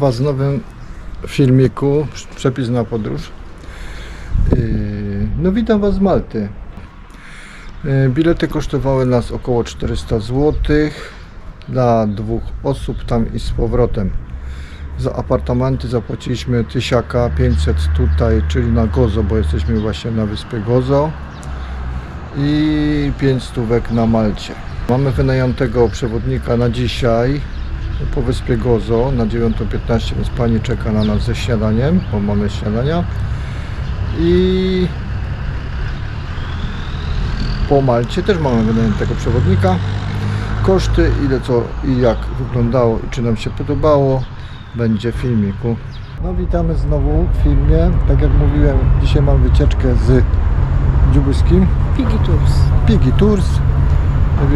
Was w nowym filmiku Przepis na podróż. Yy, No witam Was z Malty. Yy, Bilety kosztowały nas około 400 zł dla dwóch osób tam i z powrotem. Za apartamenty zapłaciliśmy tysiaka 500 tutaj, czyli na Gozo, bo jesteśmy właśnie na wyspie Gozo i 5 stówek na Malcie. Mamy wynajętego przewodnika na dzisiaj po wyspie Gozo na 9.15, więc pani czeka na nas ze śniadaniem, bo mamy śniadania. I po Malcie też mamy wynajętego przewodnika. Koszty, ile co i jak wyglądało i czy nam się podobało, będzie w filmiku. No witamy znowu w filmie. Tak jak mówiłem, dzisiaj mam wycieczkę z Dziubyskim. Piggy Tours. Pigi Tours,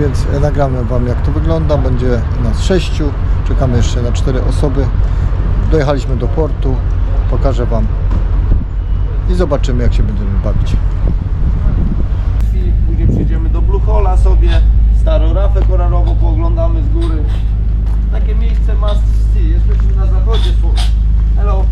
więc nagramy Wam jak to wygląda. Będzie nas sześciu, czekamy jeszcze na cztery osoby. Dojechaliśmy do portu, pokażę Wam i zobaczymy jak się będziemy bawić. później przejdziemy do Blue Hola sobie, starą rafę koralową pooglądamy z góry. Takie miejsce must see, jesteśmy na zachodzie, hello,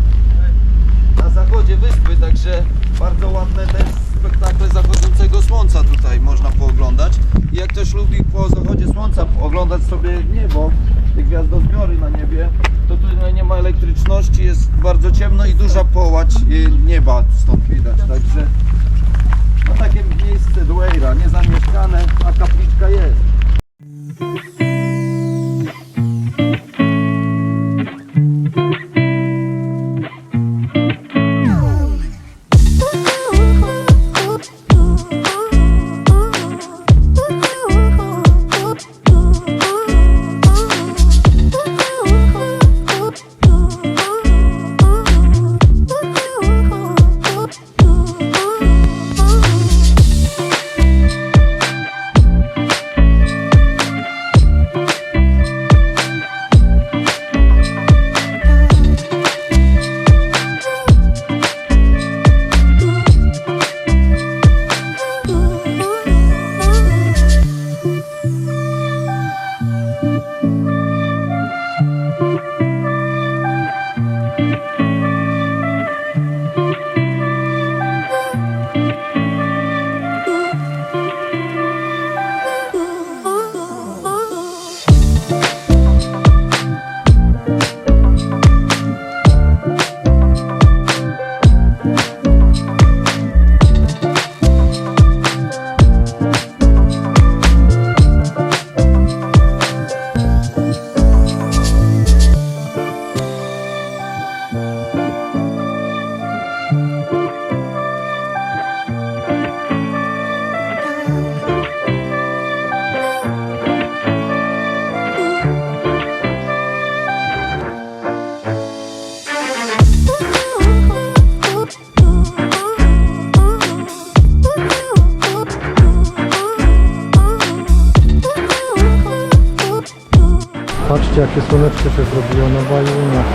na zachodzie wyspy, także bardzo ładne też spektakle zachodzącego słońca tutaj można pooglądać. I jak ktoś lubi po zachodzie słońca oglądać sobie niebo, te gwiazdozbiory na niebie, to tutaj nie ma elektryczności, jest bardzo ciemno i duża połać e, nieba stąd widać, także no takie miejsce Dueira, niezamieszkane, a kapliczka jest. Jakie słoneczko się zrobiło na bajunach.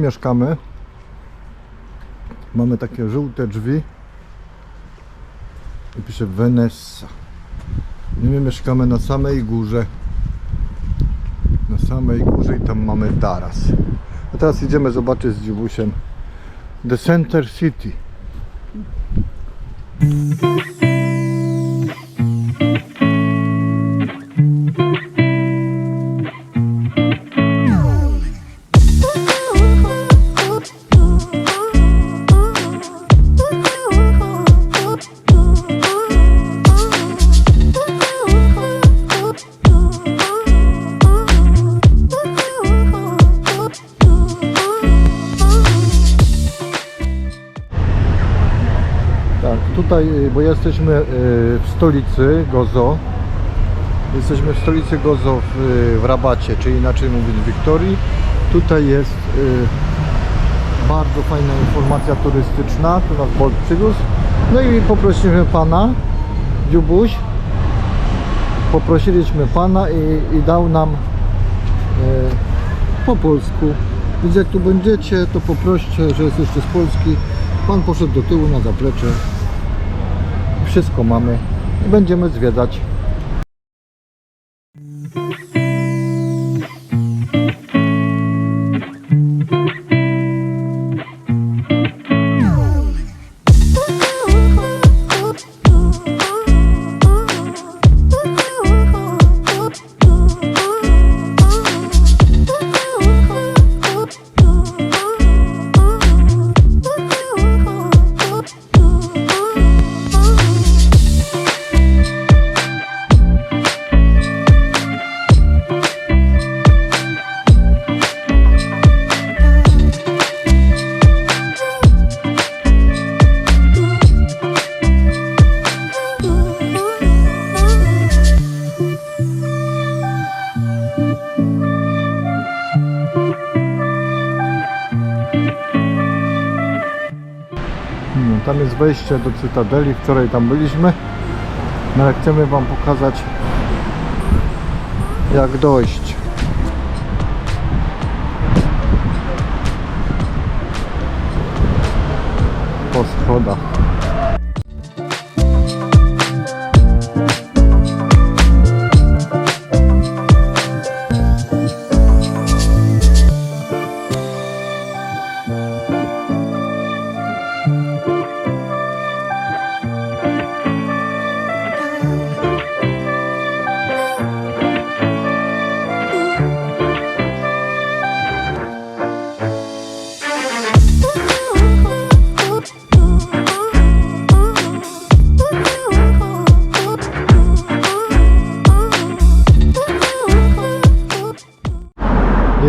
Mieszkamy. Mamy takie żółte drzwi. I pisze Venessa. I my mieszkamy na samej górze. Na samej górze i tam mamy taras. A teraz idziemy zobaczyć z dziwusiem The Center City. Tutaj, y, bo jesteśmy y, w stolicy Gozo. Jesteśmy w stolicy Gozo w, y, w Rabacie, czy inaczej mówiąc w Wiktorii. Tutaj jest bardzo fajna informacja turystyczna. Tu nas Bolt przywiózł. No i poprosiliśmy pana, Dziubuś. Poprosiliśmy pana i, i dał nam po polsku. Więc jak tu będziecie, to poproście, że jesteście z Polski. Pan poszedł do tyłu na zaplecze. Wszystko mamy i będziemy zwiedzać. Tam jest wejście do Cytadeli, wczoraj tam byliśmy. No ale chcemy Wam pokazać jak dojść. Po schodach.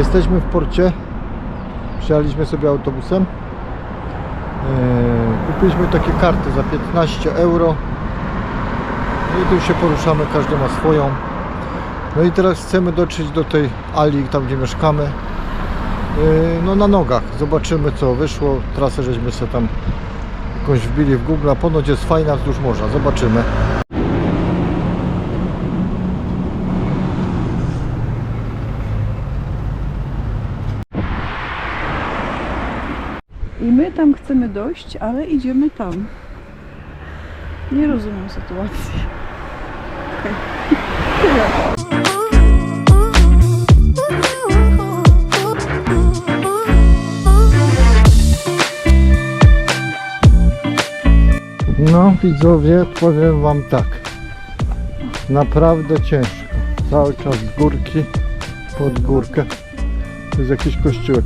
Jesteśmy w porcie. Przyjechaliśmy sobie autobusem. Eee, Kupiliśmy takie karty za 15 euro. No I tu się poruszamy, każdy ma swoją. No i teraz chcemy dotrzeć do tej Ali, tam gdzie mieszkamy. Eee, No na nogach. Zobaczymy co wyszło. Trasę żeśmy sobie tam jakąś wbili w Google. Ponoć jest fajna wzdłuż morza. Zobaczymy. Tam chcemy dojść, ale idziemy tam. Nie rozumiem sytuacji. No widzowie, powiem wam tak. Naprawdę ciężko. Cały czas z górki pod górkę. To jest jakiś kościółek.